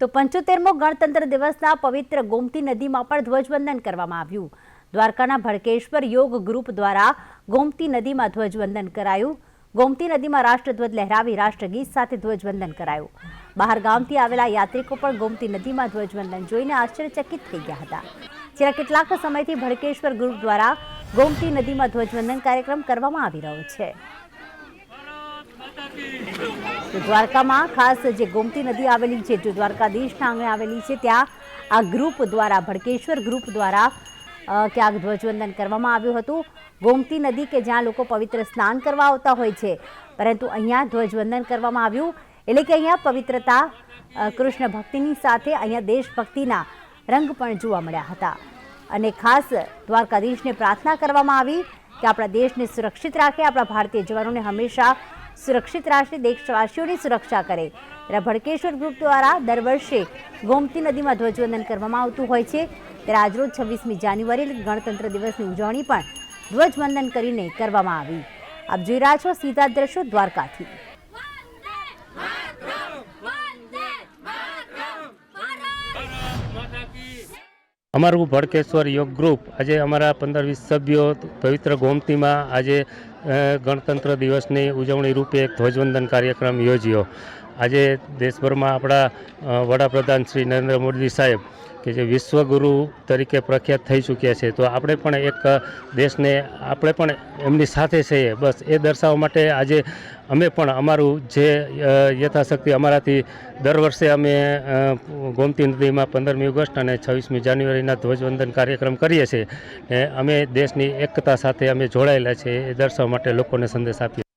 તો પંચોતેરમો ગણતંત્ર દિવસના પવિત્ર ગોમતી નદીમાં પણ ધ્વજવંદન કરવામાં આવ્યું. દ્વારકાના ભડકેશ્વર યોગ ગ્રુપ દ્વારા ગોમતી નદીમાં ધ્વજવંદન કરાયું. ગોમતી નદીમાં રાષ્ટ્રધ્વજ લહેરાવી રાષ્ટ્રગીત સાથે ધ્વજવંદન કરાયું. બહાર ગામથી આવેલા યાત્રિકો પણ ગોમતી નદીમાં ધ્વજવંદન જોઈને આશ્ચર્યચકિત થઈ ગયા હતા. છેલ્લા કેટલાક સમયથી ભડકેશ્વર ગ્રુપ દ્વારા ગોમતી નદીમાં ધ્વજવંદન કાર્યક્રમ કરવામાં આવી રહ્યો છે. તો દ્વારકામાં ખાસ જે ગોમતી નદી આવેલી છે, જે દ્વારકાધીશના આંગણે આવેલી છે, ત્યાં આ ગ્રુપ દ્વારા, ભડકેશ્વર ગ્રુપ દ્વારા ક્યાંક ધ્વજવંદન કરવામાં આવ્યું હતું. ગોમતી નદી કે જ્યાં લોકો પવિત્ર સ્નાન કરવા આવતા હોય છે. પરંતુ અહીંયા ધ્વજવંદન કરવામાં આવ્યું. એટલે કે અહીંયા પવિત્રતા કૃષ્ણ ભક્તિની સાથે અહીંયા દેશભક્તિના રંગ પણ જોવા મળ્યા હતા. અને ખાસ દ્વારકાધીશને પ્રાર્થના કરવામાં આવી કે આપણા દેશને સુરક્ષિત રાખે. આપણા ભારતીય જવાનોને હંમેશા સુરક્ષિત રાખે દેશવાસીઓની સુરક્ષા કરે. ત્યારે ભડકેશ્વર ગ્રુપ દ્વારા દર વર્ષે ગોમતી નદીમાં ધ્વજવંદન કરવામાં આવતું હોય છે. ત્યારે આજરોજ છવ્વીસમી જાન્યુઆરી ગણતંત્ર દિવસની ઉજવણી પણ ધ્વજવંદન કરીને કરવામાં આવી. આપ જોઈ રહ્યા છો સીધા દ્રશ્યો દ્વારકાથી. અમારું ભડકેશ્વર યોગ ગ્રુપ આજે અમારા પંદર વીસ સભ્યો પવિત્ર ગોમતીમાં આજે ગણતંત્ર દિવસની ઉજવણી રૂપે એક ધ્વજવંદન કાર્યક્રમ યોજ્યો. આજે દેશભરમાં આપણા વડાપ્રધાન શ્રી નરેન્દ્ર મોદી સાહેબ, કે જે વિશ્વગુરુ તરીકે પ્રખ્યાત થઈ ચૂક્યા છે, તો આપણે પણ એક દેશને, આપણે પણ એમની સાથે છીએ બસ એ દર્શાવવા માટે આજે અમે પણ અમારું જે યથાશક્તિ અમારાથી દર વર્ષે અમે ગોમતી નદીમાં પંદરમી ઓગસ્ટ અને છવ્વીસમી જાન્યુઆરીના ધ્વજવંદન કાર્યક્રમ કરીએ છીએ. અમે દેશની એકતા સાથે અમે જોડાયેલા છે એ દર્શાવવા માટે લોકોને સંદેશ આપીએ.